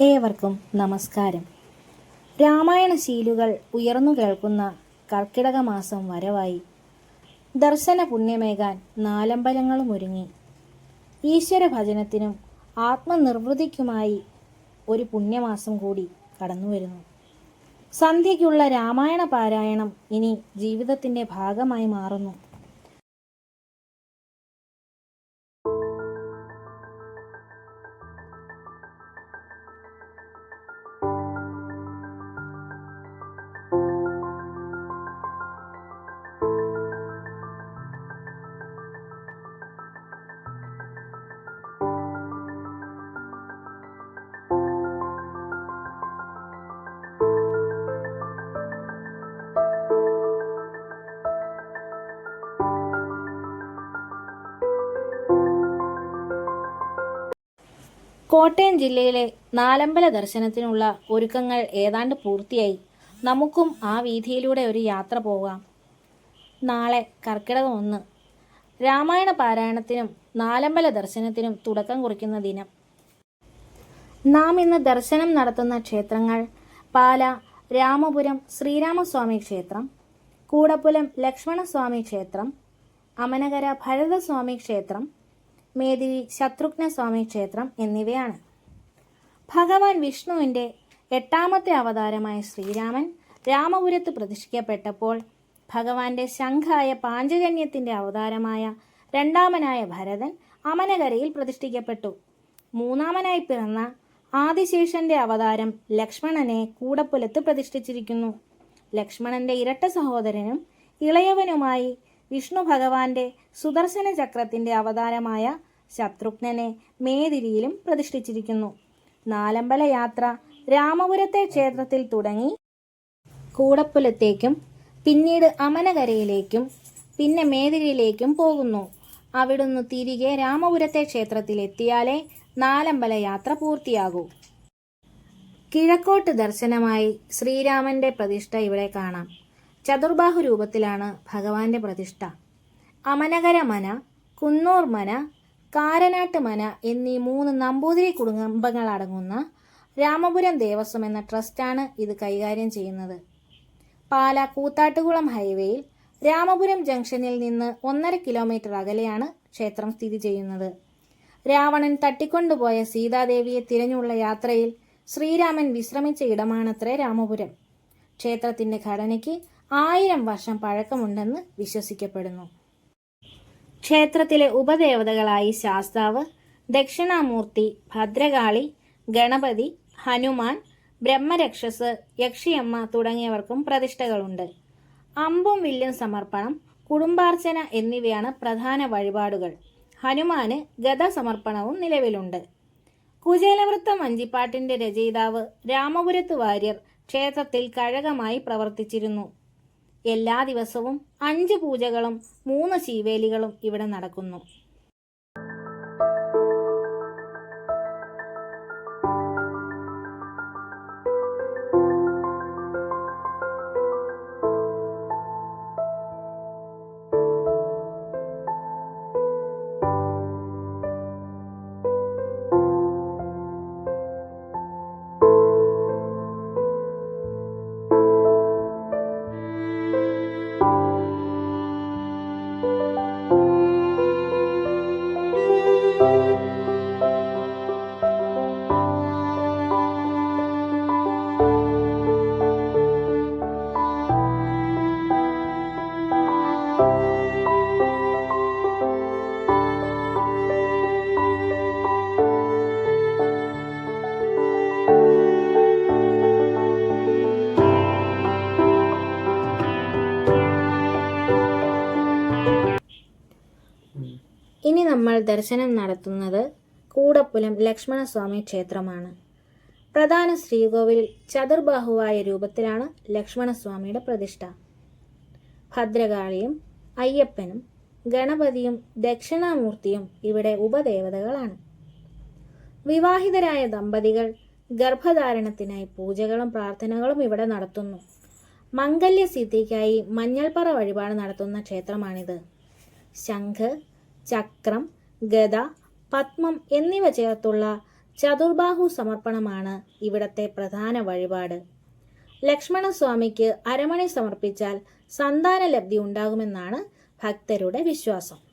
ഏവർക്കും നമസ്കാരം. രാമായണ ശീലുകൾ ഉയർന്നു കേൾക്കുന്ന കർക്കിടക മാസം വരവായി. ദർശന പുണ്യമേകാൻ നാലമ്പലങ്ങളും ഒരുങ്ങി. ഈശ്വര ഭജനത്തിനും ആത്മനിർവൃതിക്കുമായി ഒരു പുണ്യമാസം കൂടി കടന്നുവരുന്നു. സന്ധ്യയ്ക്കുള്ള രാമായണ പാരായണം ഇനി ജീവിതത്തിന്റെ ഭാഗമായി മാറുന്നു. കോട്ടയം ജില്ലയിലെ നാലമ്പല ദർശനത്തിനുള്ള ഒരുക്കങ്ങൾ ഏതാണ്ട് പൂർത്തിയായി. നമുക്കും ആ വീതിയിലൂടെ ഒരു യാത്ര പോകാം. നാളെ കർക്കിടകം ഒന്ന്. രാമായണ പാരായണത്തിനും നാലമ്പല ദർശനത്തിനും തുടക്കം കുറിക്കുന്ന ദിനം. നാം ഇന്ന് ദർശനം നടത്തുന്ന ക്ഷേത്രങ്ങൾ പാല രാമപുരം ശ്രീരാമസ്വാമി ക്ഷേത്രം കൂടപ്പുലം ലക്ഷ്മണസ്വാമി ക്ഷേത്രം അമനകര ഭരതസ്വാമി ക്ഷേത്രം മേദിനി ശത്രുഘ്നസ്വാമി ക്ഷേത്രം എന്നിവയാണ്. ഭഗവാൻ വിഷ്ണുവിന്റെ എട്ടാമത്തെ അവതാരമായ ശ്രീരാമൻ രാമപുരത്ത് പ്രതിഷ്ഠിക്കപ്പെട്ടപ്പോൾ ഭഗവാന്റെ ശംഖായ പാഞ്ചജന്യത്തിന്റെ അവതാരമായ രണ്ടാമനായ ഭരതൻ അമനകരയിൽ പ്രതിഷ്ഠിക്കപ്പെട്ടു. മൂന്നാമനായി പിറന്ന ആദിശേഷന്റെ അവതാരം ലക്ഷ്മണനെ കൂടപ്പുലത്ത് പ്രതിഷ്ഠിച്ചിരിക്കുന്നു. ലക്ഷ്മണന്റെ ഇരട്ട സഹോദരനും ഇളയവനുമായി വിഷ്ണു ഭഗവാന്റെ സുദർശന ചക്രത്തിന്റെ അവതാരമായ ശത്രുഘ്നനെ മേതിരിയിലും പ്രതിഷ്ഠിച്ചിരിക്കുന്നു. നാലമ്പല യാത്ര രാമപുരത്തെ ക്ഷേത്രത്തിൽ തുടങ്ങി കൂടപ്പുലത്തേക്കും പിന്നീട് അമനകരയിലേക്കും പിന്നെ മേതിരിയിലേക്കും പോകുന്നു. അവിടുന്ന് തിരികെ രാമപുരത്തെ ക്ഷേത്രത്തിൽ എത്തിയാലേ നാലമ്പല യാത്ര പൂർത്തിയാകൂ. കിഴക്കോട്ട് ദർശനമായി ശ്രീരാമന്റെ പ്രതിഷ്ഠ ഇവിടെ കാണാം. ചതുർബാഹു രൂപത്തിലാണ് ഭഗവാന്റെ പ്രതിഷ്ഠ. അമനകര മന കുന്നൂർ മന കാരനാട്ട് മന എന്നീ മൂന്ന് നമ്പൂതിരി കുടുംബങ്ങൾ അടങ്ങുന്ന രാമപുരം ദേവസ്വം എന്ന ട്രസ്റ്റാണ് ഇത് കൈകാര്യം ചെയ്യുന്നത്. പാല കൂത്താട്ടുകുളം ഹൈവേയിൽ രാമപുരം ജംഗ്ഷനിൽ നിന്ന് ഒന്നര കിലോമീറ്റർ അകലെയാണ് ക്ഷേത്രം സ്ഥിതി ചെയ്യുന്നത്. രാവണൻ തട്ടിക്കൊണ്ടുപോയ സീതാദേവിയെ തിരഞ്ഞുള്ള യാത്രയിൽ ശ്രീരാമൻ വിശ്രമിച്ച ഇടമാണത്രേ രാമപുരം. ക്ഷേത്രത്തിന്റെ ഘടനയ്ക്ക് ആയിരം വർഷം പഴക്കമുണ്ടെന്ന് വിശ്വസിക്കപ്പെടുന്നു. ക്ഷേത്രത്തിലെ ഉപദേവതകളായി ശാസ്താവ് ദക്ഷിണാമൂർത്തി ഭദ്രകാളി ഗണപതി ഹനുമാൻ ബ്രഹ്മരക്ഷസ് യക്ഷിയമ്മ തുടങ്ങിയവർക്കും പ്രതിഷ്ഠകളുണ്ട്. അമ്പും വില്ലും സമർപ്പണം കുടുംബാർച്ചന എന്നിവയാണ് പ്രധാന വഴിപാടുകൾ. ഹനുമാന് ഗത സമർപ്പണവും നിലവിലുണ്ട്. കുചേലവൃത്ത വഞ്ചിപ്പാട്ടിന്റെ രചയിതാവ് രാമപുരത്ത് വാര്യർ ക്ഷേത്രത്തിൽ കഴകമായി പ്രവർത്തിച്ചിരുന്നു. എല്ലാ ദിവസവും അഞ്ച് പൂജകളും മൂന്ന് ശീവേലികളും ഇവിടെ നടക്കുന്നു. ദർശനം നടത്തുന്നത് കൂടപ്പുലം ലക്ഷ്മണസ്വാമി ക്ഷേത്രമാണ്. പ്രധാന ശ്രീകോവിലിൽ ചതുർബാഹുവായ രൂപത്തിലാണ് ലക്ഷ്മണസ്വാമിയുടെ പ്രതിഷ്ഠ. ഭദ്രകാളിയും അയ്യപ്പനും ഗണപതിയും ദക്ഷിണാമൂർത്തിയും ഇവിടെ ഉപദേവതകളാണ്. വിവാഹിതരായ ദമ്പതികൾ ഗർഭധാരണത്തിനായി പൂജകളും പ്രാർത്ഥനകളും ഇവിടെ നടത്തുന്നു. മംഗല്യസിദ്ധിക്കായി മഞ്ഞൾപ്പറ വഴിപാട് നടത്തുന്ന ക്ഷേത്രമാണിത്. ശംഖ് ചക്രം ഗദ പത്മം എന്നിവ ചേർത്തുള്ള ചതുർബാഹു സമർപ്പണമാണ് ഇവിടത്തെ പ്രധാന വഴിപാട്. ലക്ഷ്മണസ്വാമിക്ക് അരമണി സമർപ്പിച്ചാൽ സന്താന ലബ്ധി ഉണ്ടാകുമെന്നാണ് ഭക്തരുടെ വിശ്വാസം.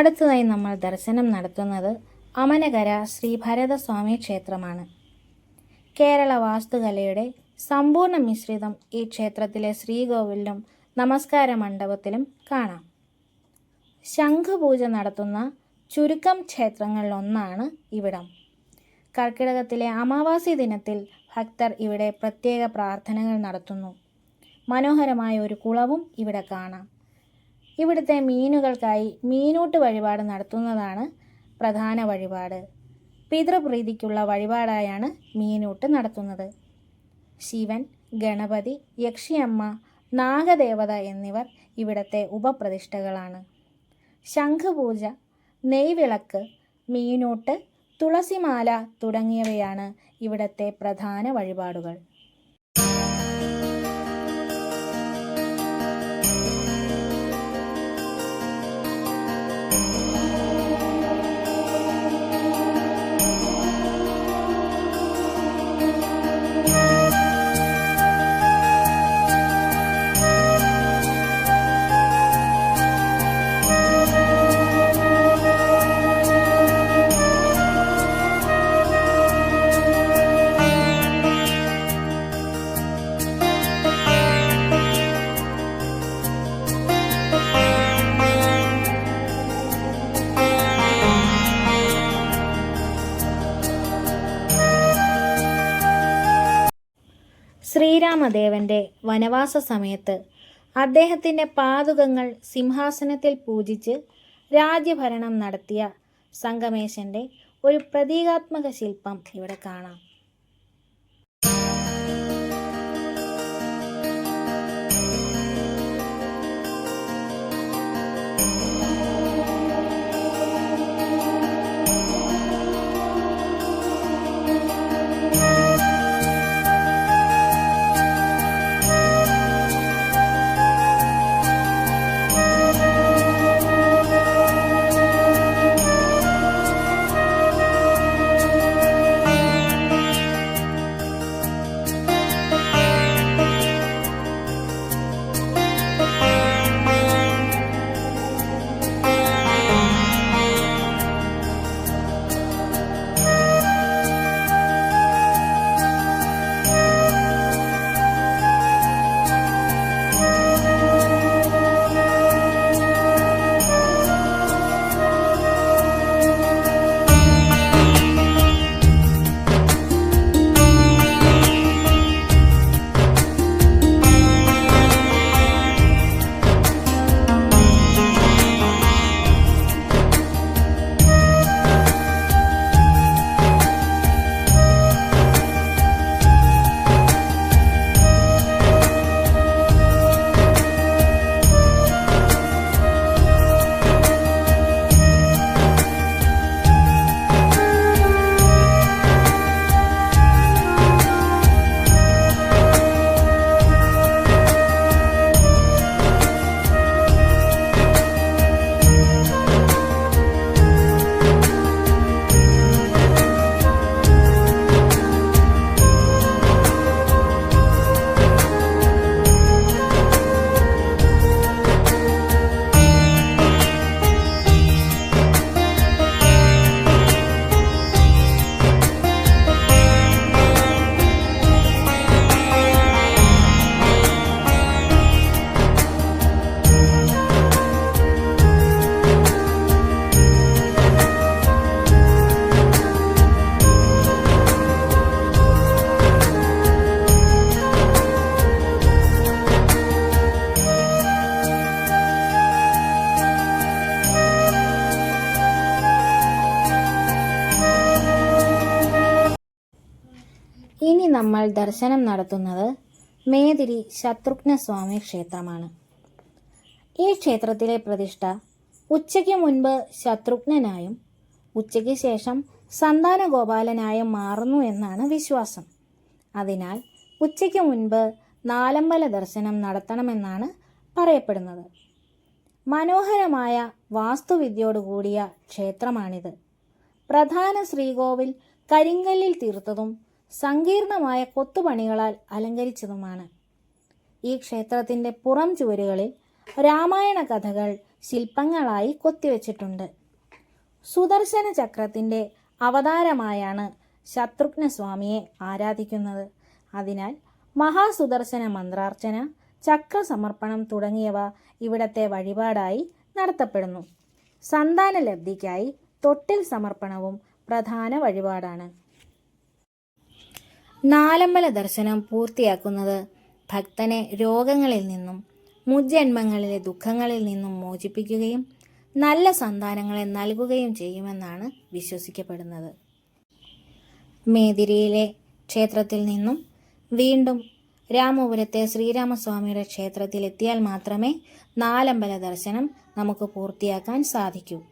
അടുത്തതായി നമ്മൾ ദർശനം നടത്തുന്നത് അമനകര ശ്രീ ഭരതസ്വാമി ക്ഷേത്രമാണ്. കേരള വാസ്തുകലയുടെ സമ്പൂർണ മിശ്രിതം ഈ ക്ഷേത്രത്തിലെ ശ്രീകോവിലിലും നമസ്കാര മണ്ഡപത്തിലും കാണാം. ശംഖുപൂജ നടത്തുന്ന ചുരുക്കം ക്ഷേത്രങ്ങളിലൊന്നാണ് ഇവിടം. കർക്കിടകത്തിലെ അമാവാസി ദിനത്തിൽ ഭക്തർ ഇവിടെ പ്രത്യേക പ്രാർത്ഥനകൾ നടത്തുന്നു. മനോഹരമായ ഒരു കുളവും ഇവിടെ കാണാം. ഇവിടുത്തെ മീനുകൾക്കായി മീനൂട്ട് വഴിപാട് നടത്തുന്നതാണ് പ്രധാന വഴിപാട്. പിതൃപ്രീതിക്കുള്ള വഴിപാടായാണ് മീനൂട്ട് നടത്തുന്നത്. ശിവൻ ഗണപതി യക്ഷിയമ്മ നാഗദേവത എന്നിവർ ഇവിടത്തെ ഉപപ്രതിഷ്ഠകളാണ്. ശംഖുപൂജ നെയ്വിളക്ക് മീനൂട്ട് തുളസിമാല തുടങ്ങിയവയാണ് ഇവിടത്തെ പ്രധാന വഴിപാടുകൾ. വനവാസ സമയത്ത് അദ്ദേഹത്തിന്റെ പാതുകങ്ങൾ സിംഹാസനത്തിൽ പൂജിച്ച് രാജ്യഭരണം നടത്തിയ സംഗമേശന്റെ ഒരു പ്രതീകാത്മക ശില്പം ഇവിടെ കാണാം. നമ്മൾ ദർശനം നടത്തുന്നത് മേതിരി ശത്രുഘ്ന സ്വാമി ക്ഷേത്രമാണ്. ഈ ക്ഷേത്രത്തിലെ പ്രതിഷ്ഠ ഉച്ചയ്ക്ക് മുൻപ് ശത്രുഘ്നനായും ഉച്ചയ്ക്ക് ശേഷം സന്താന ഗോപാലനായും മാറുന്നു എന്നാണ് വിശ്വാസം. അതിനാൽ ഉച്ചയ്ക്ക് മുൻപ് നാലമ്പല ദർശനം നടത്തണമെന്നാണ് പറയപ്പെടുന്നത്. മനോഹരമായ വാസ്തുവിദ്യയോടുകൂടിയ ക്ഷേത്രമാണിത്. പ്രധാന ശ്രീകോവിൽ കരിങ്കല്ലിൽ തീർത്തതും സങ്കീർണമായ കൊത്തുപണികളാൽ അലങ്കരിച്ചതുമാണ്. ഈ ക്ഷേത്രത്തിന്റെ പുറം ചുവരുകളിൽ രാമായണ കഥകൾ ശില്പങ്ങളായി കൊത്തിവെച്ചിട്ടുണ്ട്. സുദർശന ചക്രത്തിന്റെ അവതാരമായാണ് ശത്രുഘ്ന സ്വാമിയെ ആരാധിക്കുന്നത്. അതിനാൽ മഹാസുദർശന മന്ത്രാർച്ചന ചക്രസമർപ്പണം തുടങ്ങിയവ ഇവിടത്തെ വഴിപാടായി നടത്തപ്പെടുന്നു. സന്താന ലബ്ധിക്കായി തൊട്ടിൽ സമർപ്പണവും പ്രധാന വഴിപാടാണ്. നാലമ്പല ദർശനം പൂർത്തിയാക്കുന്നത് ഭക്തനെ രോഗങ്ങളിൽ നിന്നും മുജ്ജന്മങ്ങളിലെ ദുഃഖങ്ങളിൽ നിന്നും മോചിപ്പിക്കുകയും നല്ല സന്താനങ്ങളെ നൽകുകയും ചെയ്യുമെന്നാണ് വിശ്വസിക്കപ്പെടുന്നത്. മേതിരിയിലെ ക്ഷേത്രത്തിൽ നിന്നും വീണ്ടും രാമപുരത്തെ ശ്രീരാമസ്വാമിയുടെ ക്ഷേത്രത്തിൽ എത്തിയാൽ മാത്രമേ നാലമ്പല ദർശനം നമുക്ക് പൂർത്തിയാക്കാൻ സാധിക്കൂ.